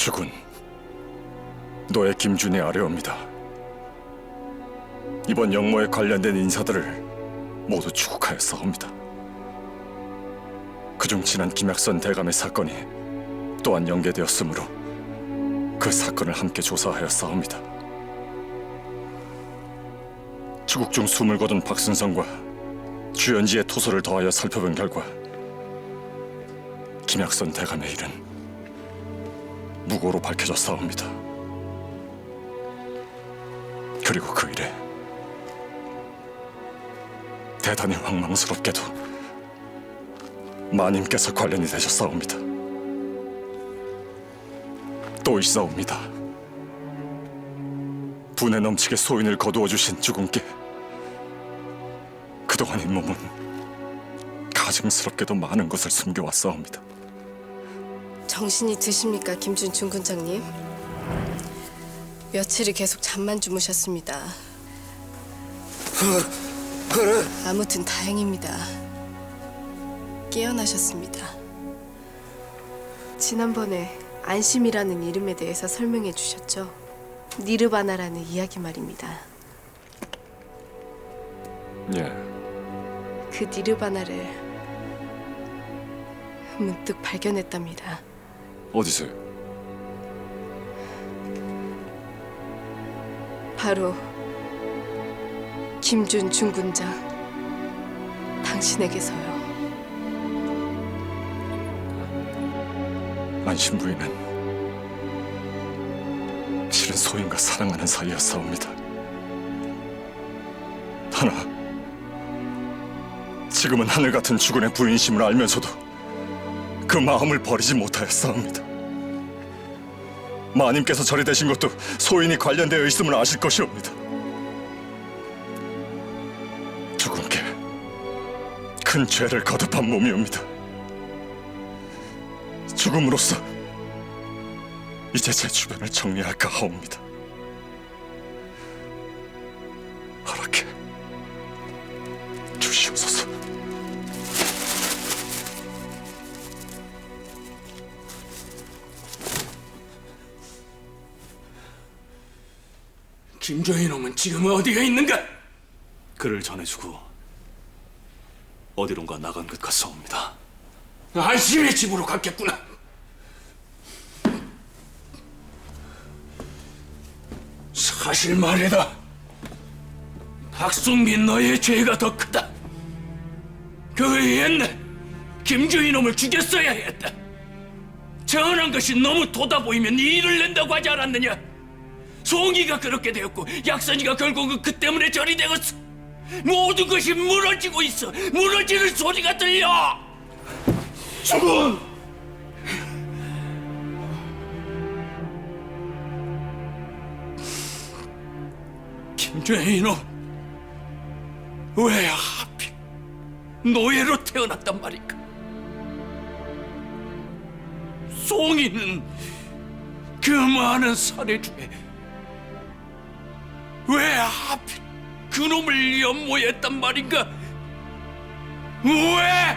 주군, 너의 김준이 아뢰옵니다. 이번 영모에 관련된 인사들을 모두 추국하였사옵니다. 그중 지난 김약선 대감의 사건이 또한 연계되었으므로 그 사건을 함께 조사하였사옵니다. 추국 중 숨을 거둔 박순성과 주연지의 토소를 더하여 살펴본 결과 김약선 대감의 일은 무고로 밝혀졌사옵니다. 그리고 그 일에 대단히 황망스럽게도 마님께서 관련이 되셨사옵니다. 또 있사옵니다. 분에 넘치게 소인을 거두어 주신 주군께 그동안 잇몸은 가증스럽게도 많은 것을 숨겨왔사옵니다. 정신이 드십니까, 김준 중 군장님? 며칠이 계속 잠만 주무셨습니다. 아무튼 다행입니다. 깨어나셨습니다. 지난번에 안심이라는 이름에 대해서 설명해 주셨죠? 니르바나라는 이야기 말입니다. 예, 그 니르바나를 문득 발견했답니다. 어디서요? 바로 김준 중군장 당신에게서요. 안심 부인은 실은 소인과 사랑하는 사이였사옵니다. 하나, 지금은 하늘 같은 주군의 부인심을 알면서도 그 마음을 버리지 못하였사옵니다. 마님께서 절이 되신 것도 소인이 관련되어 있음을 아실 것이옵니다. 주군께 큰 죄를 거듭한 몸이옵니다. 죽음으로써 이제 제 주변을 정리할까 하옵니다. 허락해 주시옵소서. 김조희 놈은 지금 어디에 있는가? 그를 전해주고 어디론가 나간 것 같사옵니다. 안심의 집으로 갔겠구나. 사실 말이다. 박순빈 너의 죄가 더 크다. 그 옛날 김주희 놈을 죽였어야 했다. 전한 것이 너무 도다 보이면 이 일을 낸다고 하지 않았느냐? 송이가 그렇게 되었고 약선이가 결국은 그 때문에 절이 되었어. 모든 것이 무너지고 있어. 무너지는 소리가 들려. 죽은 김죄인은 왜 하필 노예로 태어났단 말인가? 송이는 그 많은 사내 중에 왜 하필 그놈을 연모했단 말인가? 왜?